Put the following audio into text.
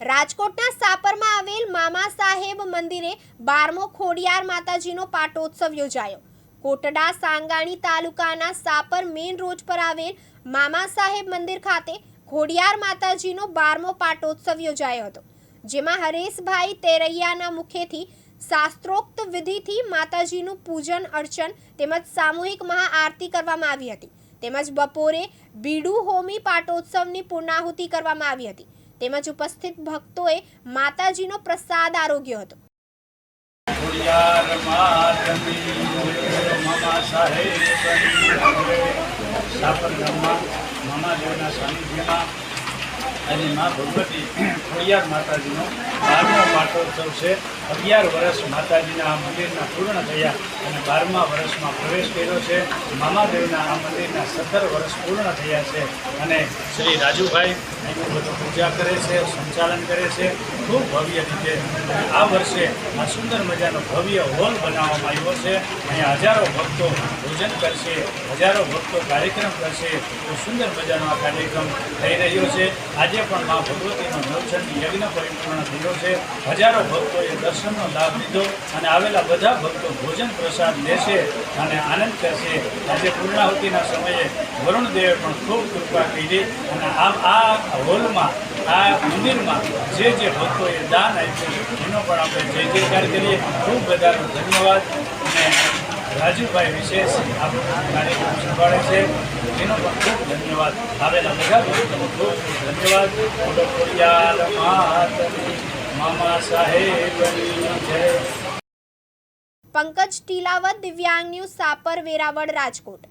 રાજકોટના સાપરમાં આવેલ મામા સાહેબ મંદિરે બારમો ખોડિયાર માતાજીનો પાટોત્સવ યોજાયો. કોટડા સાંગાણી તાલુકાના સાપર મેઇન રોડ પર આવેલ મામા સાહેબ મંદિર ખાતે ખોડિયાર માતાજીનો બારમો પાટોત્સવ યોજાયો હતો, જેમાં હરેશભાઈ તેરૈયાના મુખેથી શાસ્ત્રોક્ત વિધિથી માતાજીનું પૂજન, અર્ચન તેમજ સામૂહિક મહાઆરતી કરવામાં આવી હતી. તેમજ બપોરે બીડુ હોમી પાટોત્સવની પૂર્ણાહુતિ કરવામાં આવી હતી. તેમજ ઉપસ્થિત ભક્તોએ માતાજીનો પ્રસાદ આરોગ્યો હતો. અને મા ભગવતી ખોડિયાર માતાજીનો બારમો પાટોત્સવ છે. અગિયાર વર્ષ માતાજીના આ મંદિરના પૂર્ણ થયા અને બારમા વર્ષમાં પ્રવેશ કર્યો છે. મામાદેવના આ મંદિરના સત્તર વર્ષ પૂર્ણ થયા છે. અને શ્રી રાજુભાઈ એનું બધું પૂજા કરે છે, સંચાલન કરે છે. ખૂબ ભવ્ય રીતે આ વર્ષે આ સુંદર મજાનો ભવ્ય હોલ બનાવવામાં આવ્યો છે. અહીંયા હજારો ભક્તો ભોજન કરશે, હજારો ભક્તો કાર્યક્રમ કરશે. તો સુંદર મજાનો આ કાર્યક્રમ થઈ રહ્યો છે. આજે પણ મા ભગવતીનો દર્શન યજ્ઞ પરિપૂર્ણ થયો છે. હજારો ભક્તોએ દર્શનનો લાભ લીધો અને આવેલા બધા ભક્તો ભોજન પ્રસાદ લેશે અને આનંદ કરશે. આજે પૂર્ણાહુતિના સમયે વરુણદેવે પણ ખૂબ કૃપા કરી અને આ હોલમાં આ મંદિરમાં જે જે ભક્તોએ દાન આપ્યું એનો પણ આપણે જય જયકાર કરીએ. ખૂબ બધાનો ધન્યવાદ. અને રાજુભાઈ વિશેષ આપણો કાર્યક્રમ સંભાળે છે. એનો પણ ખૂબ ધન્યવાદ. આવેલા બધા ભક્તોનો ખૂબ ધન્યવાદ. મામા સાહેબની પંકજ ટીલાવત, દિવ્યાંગ ન્યૂઝ સાપર, વેરાવળ, રાજકોટ.